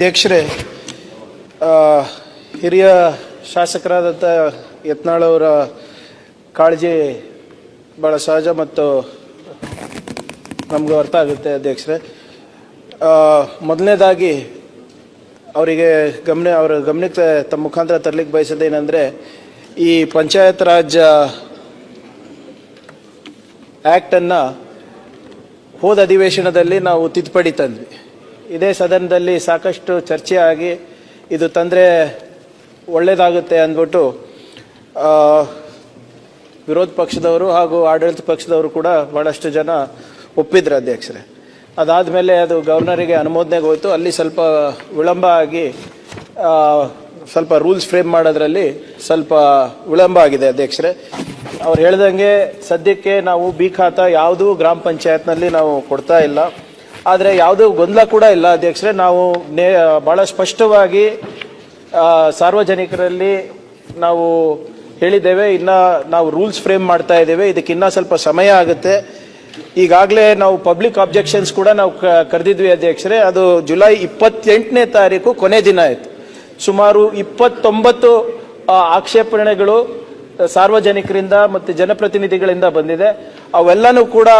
ಅಧ್ಯಕ್ಷರೇ ಹಿರಿಯ ಶಾಸಕರಾದಂಥ ಯತ್ನಾಳವರ ಕಾಳಜಿ ಭಾಳ ಸಹಜ ಮತ್ತು ನಮಗೂ ಅರ್ಥ ಆಗುತ್ತೆ ಅಧ್ಯಕ್ಷರೇ. ಮೊದಲನೇದಾಗಿ ಅವರಿಗೆ ಗಮನ, ಅವರ ಗಮನಕ್ಕೆ ತಮ್ಮ ಮುಖಾಂತರ ತರಲಿಕ್ಕೆ ಬಯಸೋದೇನೆಂದರೆ ಈ ಪಂಚಾಯತ್ ರಾಜ್ ಆ್ಯಕ್ಟನ್ನು ಹೋದ ಅಧಿವೇಶನದಲ್ಲಿ ನಾವು ತಿದ್ದುಪಡಿ ತಂದ್ವಿ. ಇದೇ ಸದನದಲ್ಲಿ ಸಾಕಷ್ಟು ಚರ್ಚೆಯಾಗಿ ಇದು ತಂದರೆ ಒಳ್ಳೆಯದಾಗುತ್ತೆ ಅಂದ್ಬಿಟ್ಟು ವಿರೋಧ ಪಕ್ಷದವರು ಹಾಗೂ ಆಡಳಿತ ಪಕ್ಷದವರು ಕೂಡ ಭಾಳಷ್ಟು ಜನ ಒಪ್ಪಿದ್ರು ಅಧ್ಯಕ್ಷರೇ. ಅದಾದಮೇಲೆ ಅದು ಗವರ್ನರಿಗೆ ಅನುಮೋದನೆಗೆ ಹೋಯಿತು. ಅಲ್ಲಿ ಸ್ವಲ್ಪ ವಿಳಂಬ ಆಗಿ ಸ್ವಲ್ಪ ರೂಲ್ಸ್ ಫ್ರೇಮ್ ಮಾಡೋದ್ರಲ್ಲಿ ಸ್ವಲ್ಪ ವಿಳಂಬ ಆಗಿದೆ ಅಧ್ಯಕ್ಷರೇ. ಅವ್ರು ಹೇಳ್ದಂಗೆ ಸದ್ಯಕ್ಕೆ ನಾವು ಬಿ ಖಾತ ಯಾವುದೂ ಗ್ರಾಮ ಪಂಚಾಯತ್ನಲ್ಲಿ ನಾವು ಕೊಡ್ತಾ ಇಲ್ಲ. ಆದರೆ ಯಾವುದೇ ಗೊಂದಲ ಕೂಡ ಇಲ್ಲ. ಅಧ್ಯಕ್ಷರೇ, ನಾವು ನೇ ಭಾಳ ಸ್ಪಷ್ಟವಾಗಿ ಸಾರ್ವಜನಿಕರಲ್ಲಿ ನಾವು ಹೇಳಿದ್ದೇವೆ. ಇನ್ನ ನಾವು ರೂಲ್ಸ್ ಫ್ರೇಮ್ ಮಾಡ್ತಾ ಇದ್ದೇವೆ. ಇದಕ್ಕೆ ಇನ್ನೂ ಸ್ವಲ್ಪ ಸಮಯ ಆಗುತ್ತೆ. ಈಗಾಗಲೇ ನಾವು ಪಬ್ಲಿಕ್ ಆಬ್ಜೆಕ್ಷನ್ಸ್ ಕೂಡ ನಾವು ಕರೆದಿದ್ವಿ ಅಧ್ಯಕ್ಷರೇ. ಅದು ಜುಲೈ ಇಪ್ಪತ್ತೆಂಟನೇ ತಾರೀಕು ಕೊನೆ ದಿನ ಆಯಿತು. ಸುಮಾರು ಇಪ್ಪತ್ತೊಂಬತ್ತು ಆಕ್ಷೇಪಣೆಗಳು ಸಾರ್ವಜನಿಕರಿಂದ ಮತ್ತು ಜನಪ್ರತಿನಿಧಿಗಳಿಂದ ಬಂದಿದೆ. ಅವೆಲ್ಲನೂ ಕೂಡ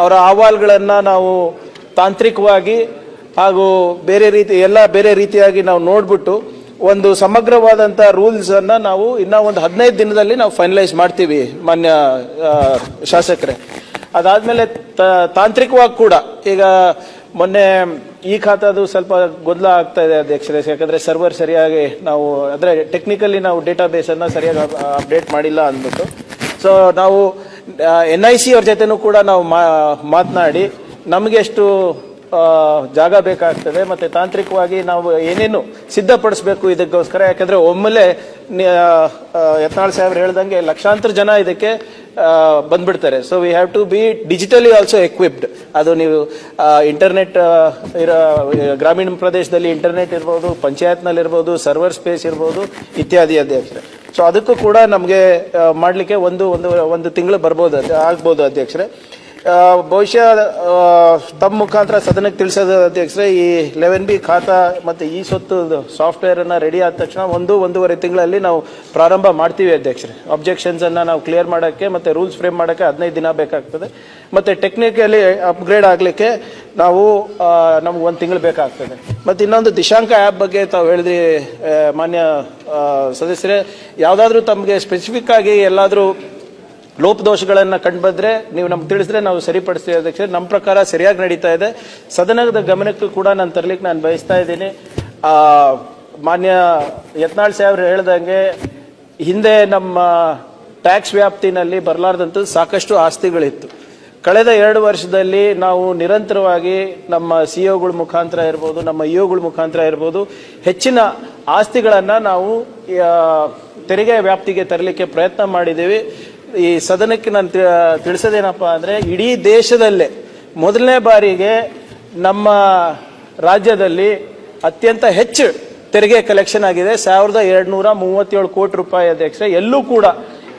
ಅವರ ಅಹವಾಲುಗಳನ್ನು ನಾವು ತಾಂತ್ರಿಕವಾಗಿ ಹಾಗೂ ಬೇರೆ ರೀತಿ, ಎಲ್ಲ ಬೇರೆ ರೀತಿಯಾಗಿ ನಾವು ನೋಡ್ಬಿಟ್ಟು ಒಂದು ಸಮಗ್ರವಾದಂಥ ರೂಲ್ಸನ್ನು ನಾವು ಇನ್ನೂ ಒಂದು ಹದಿನೈದು ದಿನದಲ್ಲಿ ನಾವು ಫೈನಲೈಸ್ ಮಾಡ್ತೀವಿ ಮಾನ್ಯ ಶಾಸಕರೇ. ಅದಾದಮೇಲೆ ತಾಂತ್ರಿಕವಾಗಿ ಕೂಡ ಈಗ ಮೊನ್ನೆ ಈ ಖಾತಾದು ಸ್ವಲ್ಪ ಗೊಂದಲ ಆಗ್ತಾ ಇದೆ ಅಧ್ಯಕ್ಷರೇ. ಯಾಕಂದರೆ ಸರ್ವರ್ ಸರಿಯಾಗಿ ನಾವು, ಅಂದರೆ ಟೆಕ್ನಿಕಲಿ ನಾವು ಡೇಟಾ ಬೇಸನ್ನು ಸರಿಯಾಗಿ ಅಪ್ಡೇಟ್ ಮಾಡಿಲ್ಲ ಅಂದ್ಬಿಟ್ಟು. ಸೊ ನಾವು ಎನ್ ಐ ಸಿ ಅವ್ರ ಜೊತೆನೂ ಕೂಡ ನಾವು ಮಾತನಾಡಿ ನಮಗೆ ಎಷ್ಟು ಜಾಗ ಬೇಕಾಗ್ತದೆ ಮತ್ತೆ ತಾಂತ್ರಿಕವಾಗಿ ನಾವು ಏನೇನು ಸಿದ್ಧಪಡಿಸಬೇಕು ಇದಕ್ಕೋಸ್ಕರ, ಯಾಕಂದ್ರೆ ಒಮ್ಮೆಲೆ ಯತ್ನಾಳ್ ಸಾಹೇಬ್ರು ಹೇಳ್ದಂಗೆ ಲಕ್ಷಾಂತರ ಜನ ಇದಕ್ಕೆ ಬಂದ್ಬಿಡ್ತಾರೆ. So we have to be digitally also equipped ಅದು ನೀವು ಇಂಟರ್ನೆಟ್ ಇರೋ ಗ್ರಾಮೀಣ ಪ್ರದೇಶದಲ್ಲಿ ಇಂಟರ್ನೆಟ್ ಇರ್ಬೋದು, ಪಂಚಾಯತ್ನಲ್ಲಿರ್ಬೋದು ಸರ್ವರ್ ಸ್ಪೇಸ್ ಇರ್ಬೋದು, ಇತ್ಯಾದಿ ಅಧ್ಯಕ್ಷರೇ ಸೊ ಅದಕ್ಕೂ ಕೂಡ ನಮಗೆ ಮಾಡಲಿಕ್ಕೆ ಒಂದು ಒಂದು ಒಂದು ತಿಂಗಳು ಬರ್ಬೋದು ಆಗ್ಬೋದು ಅಧ್ಯಕ್ಷರೇ. ಆ, ತಮ್ಮ ಮುಖಾಂತರ ಸದನಕ್ಕೆ ತಿಳಿಸೋದು ಅಧ್ಯಕ್ಷರೇ ಈ ಲೆವೆನ್ ಬಿ ಖಾತಾ ಮತ್ತು ಈ ಸೊತ್ತು ಸಾಫ್ಟ್ವೇರನ್ನು ರೆಡಿ ಆದ ತಕ್ಷಣ ಒಂದು ಒಂದೂವರೆ ತಿಂಗಳಲ್ಲಿ ನಾವು ಪ್ರಾರಂಭ ಮಾಡ್ತೀವಿ ಅಧ್ಯಕ್ಷರೇ. ಅಬ್ಜೆಕ್ಷನ್ಸನ್ನು ನಾವು ಕ್ಲಿಯರ್ ಮಾಡೋಕ್ಕೆ ಮತ್ತು ರೂಲ್ಸ್ ಫ್ರೇಮ್ ಮಾಡೋಕ್ಕೆ ಹದಿನೈದು ದಿನ ಬೇಕಾಗ್ತದೆ. ಮತ್ತು ಟೆಕ್ನಿಕಲಿ ಅಪ್ಗ್ರೇಡ್ ಆಗಲಿಕ್ಕೆ ನಾವು ನಮ್ಗೆ ಒಂದು ತಿಂಗಳು ಬೇಕಾಗ್ತದೆ. ಮತ್ತು ಇನ್ನೊಂದು ದಿಶಾಂಕ ಆ್ಯಪ್ ಬಗ್ಗೆ ತಾವು ಹೇಳಿದ್ರಿ ಮಾನ್ಯ ಸದಸ್ಯರೇ. ಯಾವುದಾದ್ರೂ ತಮಗೆ ಸ್ಪೆಸಿಫಿಕ್ ಆಗಿ ಎಲ್ಲಾದರೂ ಲೋಪದೋಷಗಳನ್ನು ಕಂಡುಬಂದ್ರೆ ನೀವು ನಮ್ಗೆ ತಿಳಿಸಿದ್ರೆ ನಾವು ಸರಿಪಡಿಸ್ತೀವಿ ಅಧ್ಯಕ್ಷ ನಮ್ಮ ಪ್ರಕಾರ ಸರಿಯಾಗಿ ನಡೀತಾ ಇದೆ. ಸದನದ ಗಮನಕ್ಕೂ ಕೂಡ ನಾನು ತರಲಿಕ್ಕೆ ನಾನು ಬಯಸ್ತಾ ಇದ್ದೀನಿ. ಮಾನ್ಯ ಯತ್ನಾಳ್ ಸಾಹೇಬ್ರು ಹೇಳ್ದಂಗೆ ಹಿಂದೆ ನಮ್ಮ ಟ್ಯಾಕ್ಸ್ ವ್ಯಾಪ್ತಿನಲ್ಲಿ ಬರಲಾರ್ದಂಥ ಸಾಕಷ್ಟು ಆಸ್ತಿಗಳಿತ್ತು. ಕಳೆದ ಎರಡು ವರ್ಷದಲ್ಲಿ ನಾವು ನಿರಂತರವಾಗಿ ನಮ್ಮ ಸಿ ಒಗಳ ಮುಖಾಂತರ ಇರ್ಬೋದು, ನಮ್ಮ ಇಒಗಳ ಮುಖಾಂತರ ಇರ್ಬೋದು, ಹೆಚ್ಚಿನ ಆಸ್ತಿಗಳನ್ನು ನಾವು ತೆರಿಗೆ ವ್ಯಾಪ್ತಿಗೆ ತರಲಿಕ್ಕೆ ಪ್ರಯತ್ನ ಮಾಡಿದ್ದೀವಿ. ಈ ಸದನಕ್ಕೆ ನಾನು ತಿಳಿಸೋದೇನಪ್ಪ ಅಂದ್ರೆ ಇಡೀ ದೇಶದಲ್ಲೇ ಮೊದಲನೇ ಬಾರಿಗೆ ನಮ್ಮ ರಾಜ್ಯದಲ್ಲಿ ಅತ್ಯಂತ ಹೆಚ್ಚು ತೆರಿಗೆ ಕಲೆಕ್ಷನ್ ಆಗಿದೆ. ಸಾವಿರದ ಎರಡ್ನೂರ ಮೂವತ್ತೇಳು ಕೋಟಿ ರೂಪಾಯಿ ಅಧ್ಯಕ್ಷರೇ. ಎಲ್ಲೂ ಕೂಡ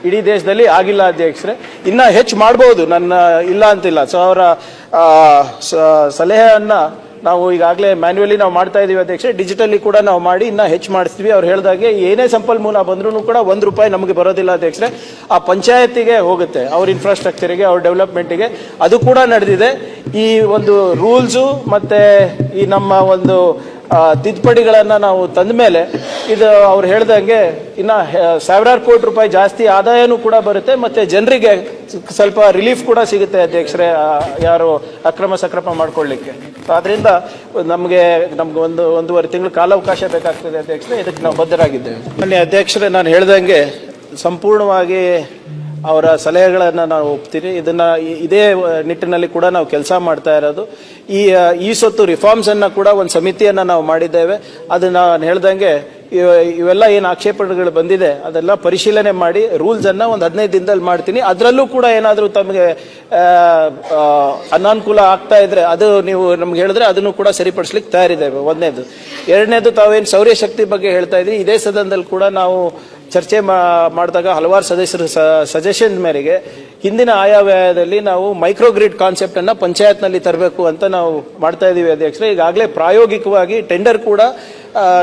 ಇಡೀ ದೇಶದಲ್ಲಿ ಆಗಿಲ್ಲ ಅಧ್ಯಕ್ಷರೇ. ಇನ್ನೂ ಹೆಚ್ಚು ಮಾಡ್ಬೋದು. ನನ್ನ ಇಲ್ಲ ಅಂತಿಲ್ಲ. ಸೊ ಅವರ ಸಲಹೆಯನ್ನ ನಾವು ಈಗಾಗಲೇ ಮ್ಯಾನ್ಯಲಿ ನಾವು ಮಾಡ್ತಾ ಇದೀವಿ ಅಧ್ಯಕ್ಷ. ಡಿಜಿಟಲಿ ಕೂಡ ನಾವು ಮಾಡಿ, ಇನ್ನ ಹೆಚ್ಚು ಮಾಡಿಸ್ತೀವಿ. ಅವ್ರು ಹೇಳಿದಾಗೆ ಏನೇ ಸಂಪನ್ಮೂಲ ಬಂದ್ರೂ ಕೂಡ ಒಂದು ರೂಪಾಯಿ ನಮಗೆ ಬರೋದಿಲ್ಲ ಅಧ್ಯಕ್ಷರೇ. ಆ ಪಂಚಾಯತಿಗೆ ಹೋಗುತ್ತೆ, ಅವ್ರ ಇನ್ಫ್ರಾಸ್ಟ್ರಕ್ಚರಿಗೆ ಅವ್ರ ಡೆವಲಪ್ಮೆಂಟಿಗೆ ಅದು ಕೂಡ ನಡೆದಿದೆ. ಈ ಒಂದು ರೂಲ್ಸು ಮತ್ತೆ ಈ ನಮ್ಮ ಒಂದು ತಿದ್ದುಪಡಿಗಳನ್ನು ತಿದ್ದುಪಡಿಗಳನ್ನ ನಾವು ತಂದ ಮೇಲೆ ಇದು ಅವ್ರು ಹೇಳ್ದಂಗೆ ಇನ್ನ ಸಾವಿರಾರು ಕೋಟಿ ರೂಪಾಯಿ ಜಾಸ್ತಿ ಆದಾಯನೂ ಕೂಡ ಬರುತ್ತೆ, ಮತ್ತೆ ಜನರಿಗೆ ಸ್ವಲ್ಪ ರಿಲೀಫ್ ಕೂಡ ಸಿಗುತ್ತೆ ಅಧ್ಯಕ್ಷರೇ ಯಾರು ಅಕ್ರಮ ಸಕ್ರಮ ಮಾಡ್ಕೊಳ್ಳಿಕ್ಕೆ. ಆದ್ರಿಂದ ಅದರಿಂದ ನಮಗೆ, ನಮ್ಗೆ ಒಂದು, ಒಂದೂವರೆ ತಿಂಗಳು ಕಾಲಾವಕಾಶ ಬೇಕಾಗ್ತದೆ ಅಧ್ಯಕ್ಷರೇ, ಇದಕ್ಕೆ ನಾವು ಬದ್ಧರಾಗಿದ್ದೇವೆ. ಮೊನ್ನೆ ಅಧ್ಯಕ್ಷರೇ, ನಾನು ಹೇಳ್ದಂಗೆ ಸಂಪೂರ್ಣವಾಗಿ ಅವರ ಸಲಹೆಗಳನ್ನು ನಾವು ಒಪ್ತೀರಿ ಇದನ್ನ ಇದೇ ನಿಟ್ಟಿನಲ್ಲಿ ಕೂಡ ನಾವು ಕೆಲಸ ಮಾಡ್ತಾ ಇರೋದು. ಈ ಈ ಸೊತ್ತು ರಿಫಾರ್ಮ್ಸ್ ಅನ್ನ ಕೂಡ ಒಂದು ಸಮಿತಿಯನ್ನ ನಾವು ಮಾಡಿದ್ದೇವೆ. ಅದನ್ನ ನಾನು ಹೇಳ್ದಂಗೆ ಇವೆಲ್ಲ ಏನು ಆಕ್ಷೇಪಣೆಗಳು ಬಂದಿದೆ, ಅದೆಲ್ಲ ಪರಿಶೀಲನೆ ಮಾಡಿ ರೂಲ್ಸ್ ಅನ್ನ ಒಂದು ಹದಿನೈದು ದಿನದಲ್ಲಿ ಮಾಡ್ತೀನಿ. ಅದರಲ್ಲೂ ಕೂಡ ಏನಾದರೂ ತಮಗೆ ಅನಾನುಕೂಲ ಆಗ್ತಾ ಇದ್ರೆ ಅದು ನೀವು ನಮ್ಗೆ ಹೇಳಿದ್ರೆ ಅದನ್ನು ಕೂಡ ಸರಿಪಡಿಸ್ಲಿಕ್ಕೆ ತಯಾರಿದ್ದೇವೆ. ಒಂದನೇದು ಎರಡನೇದು ತಾವೇನು ಸೌರ್ಯಶಕ್ತಿ ಬಗ್ಗೆ ಹೇಳ್ತಾ ಇದ್ರಿ. ಇದೇ ಸದನದಲ್ಲಿ ಕೂಡ ನಾವು ಚರ್ಚೆ ಮಾಡಿದಾಗ ಹಲವಾರು ಸದಸ್ಯರು ಸಜೆಷನ್ ಮೇರೆಗೆ ಹಿಂದಿನ ಆಯವ್ಯಯದಲ್ಲಿ ನಾವು ಮೈಕ್ರೋಗ್ರಿಡ್ ಕಾನ್ಸೆಪ್ಟ್ ಅನ್ನ ಪಂಚಾಯತ್ನಲ್ಲಿ ತರಬೇಕು ಅಂತ ನಾವು ಮಾಡ್ತಾ ಇದೀವಿ ಅಧ್ಯಕ್ಷರೇ. ಈಗಾಗಲೇ ಪ್ರಾಯೋಗಿಕವಾಗಿ ಟೆಂಡರ್ ಕೂಡ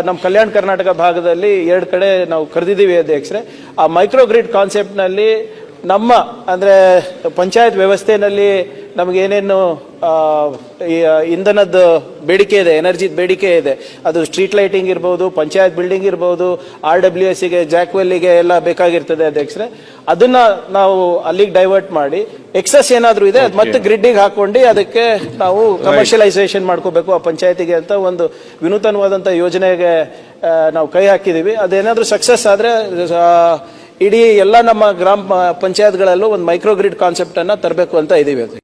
ನಮ್ಮ ಕಲ್ಯಾಣ ಕರ್ನಾಟಕ ಭಾಗದಲ್ಲಿ ಎರಡು ಕಡೆ ನಾವು ಕರೆದಿದ್ದೀವಿ ಅಧ್ಯಕ್ಷರೇ. ಆ ಮೈಕ್ರೋಗ್ರಿಡ್ ಕಾನ್ಸೆಪ್ಟ್ನಲ್ಲಿ ನಮ್ಮ, ಅಂದರೆ, ಪಂಚಾಯತ್ ವ್ಯವಸ್ಥೆನಲ್ಲಿ ನಮಗೇನೇನು ಇಂಧನದ ಬೇಡಿಕೆ ಇದೆ ಎನರ್ಜಿದ ಬೇಡಿಕೆ ಇದೆ. ಅದು ಸ್ಟ್ರೀಟ್ ಲೈಟಿಂಗ್ ಇರ್ಬೋದು ಪಂಚಾಯತ್ ಬಿಲ್ಡಿಂಗ್ ಇರ್ಬೋದು ಆರ್ ಡಬ್ಲ್ಯೂ ಎಸ್ಗೆ ಜಾಕ್ವೆಲ್ಗೆ ಎಲ್ಲ ಬೇಕಾಗಿರ್ತದೆ ಅಧ್ಯಕ್ಷರೇ. ಅದನ್ನ ನಾವು ಅಲ್ಲಿಗೆ ಡೈವರ್ಟ್ ಮಾಡಿ ಎಕ್ಸಸ್ ಏನಾದರೂ ಇದೆ ಅದು ಮತ್ತೆ ಗ್ರಿಡ್ಡಿಗೆ ಹಾಕೊಂಡು ಅದಕ್ಕೆ ನಾವು ಕಮರ್ಷಿಯಲೈಸೇಷನ್ ಮಾಡ್ಕೋಬೇಕು ಆ ಪಂಚಾಯತಿಗೆ ಅಂತ ಒಂದು ವಿನೂತನವಾದಂತ ಯೋಜನೆಗೆ ನಾವು ಕೈ ಹಾಕಿದೀವಿ. ಅದೇನಾದರೂ ಸಕ್ಸಸ್ ಆದ್ರೆ ಇಡೀ ಎಲ್ಲ ನಮ್ಮ ಗ್ರಾಮ ಪಂಚಾಯತ್ಗಳಲ್ಲೂ ಒಂದು ಮೈಕ್ರೋ ಗ್ರಿಡ್ ಕಾನ್ಸೆಪ್ಟ್ ಅನ್ನ ತರಬೇಕು ಅಂತ ಇದೀವಿ ಅದು